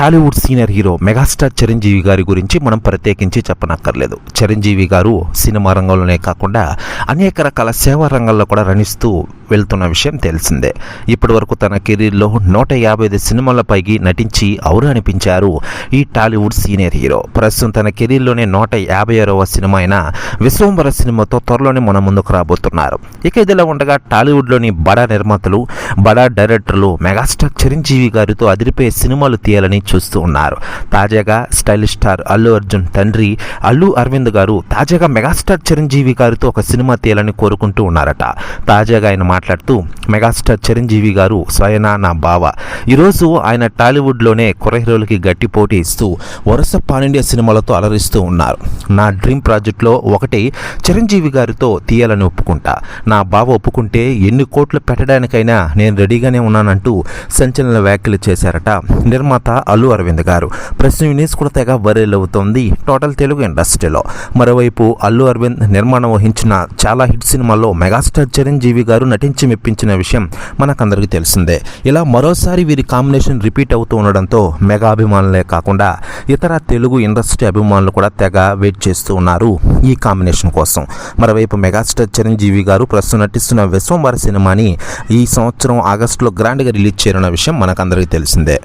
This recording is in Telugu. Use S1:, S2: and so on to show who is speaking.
S1: Tollywood senior hero megastar Chiranjeevi గారి గురించి మనం ప్రత్యేకించి చెప్పనక్కర్లేదు. చిరంజీవి గారు సినిమా రంగంలోనే కాకుండా అనేక రకాల సేవా రంగాల్లో కూడా రణిస్తూ వెళ్తున్న విషయం తెలిసిందే. ఇప్పటి వరకు తన కెరీర్లో నూట యాభై ఐదు సినిమాలపైకి నటించి ఔరు అనిపించారు ఈ టాలీవుడ్ సీనియర్ హీరో. ప్రస్తుతం తన కెరీర్లోనే నూట యాభై ఆరవ సినిమా అయిన విశ్వంబర సినిమాతో త్వరలోనే మన ముందుకు రాబోతున్నారు. ఇక ఇదిలా ఉండగా టాలీవుడ్లోని బడా నిర్మాతలు బడా డైరెక్టర్లు మెగాస్టార్ చిరంజీవి గారితో అదిరిపోయే సినిమాలు తీయాలని చూస్తూ ఉన్నారు. తాజాగా స్టైలిష్ స్టార్ అల్లు అర్జున్ తండ్రి అల్లు అరవింద్ గారు తాజాగా మెగాస్టార్ చిరంజీవి గారితో ఒక సినిమా తీయాలని కోరుకుంటూ ఉన్నారట. తాజాగా ఆయన మాట్లాడుతూ మెగాస్టార్ చిరంజీవి గారు స్వయన నా బావ. ఈరోజు ఆయన టాలీవుడ్లోనే కొరహీరోలకి గట్టి పోటీ ఇస్తూ వరుస పానిండియా సినిమాలతో అలరిస్తూ ఉన్నారు. నా డ్రీమ్ ప్రాజెక్ట్లో ఒకటి చిరంజీవి గారితో తీయాలని ఒప్పుకుంటా. నా బావ ఒప్పుకుంటే ఎన్ని కోట్లు పెట్టడానికైనా నేను రెడీగానే ఉన్నానంటూ సంచలన వ్యాఖ్యలు చేశారట నిర్మాత అల్లు అరవింద్ గారు. ప్రస్తుతం యూనిస్ కూడా తెగ వైరల్ అవుతోంది టోటల్ తెలుగు ఇండస్ట్రీలో. మరోవైపు అల్లు అరవింద్ నిర్మాణం వహించిన చాలా హిట్ సినిమాల్లో మెగాస్టార్ చిరంజీవి గారు నటించి మెప్పించిన విషయం మనకందరికీ తెలిసిందే. ఇలా మరోసారి వీరి కాంబినేషన్ రిపీట్ అవుతూ ఉండడంతో మెగా అభిమానులే కాకుండా ఇతర తెలుగు ఇండస్ట్రీ అభిమానులు కూడా తెగ వెయిట్ చేస్తూ ఉన్నారు ఈ కాంబినేషన్ కోసం. మరోవైపు మెగాస్టార్ చిరంజీవి గారు ప్రస్తుతం నటిస్తున్న విశ్వంవర సినిమాని ఈ సంవత్సరం ఆగస్టులో గ్రాండ్గా రిలీజ్ చేయనున్న విషయం మనకందరికీ తెలిసిందే.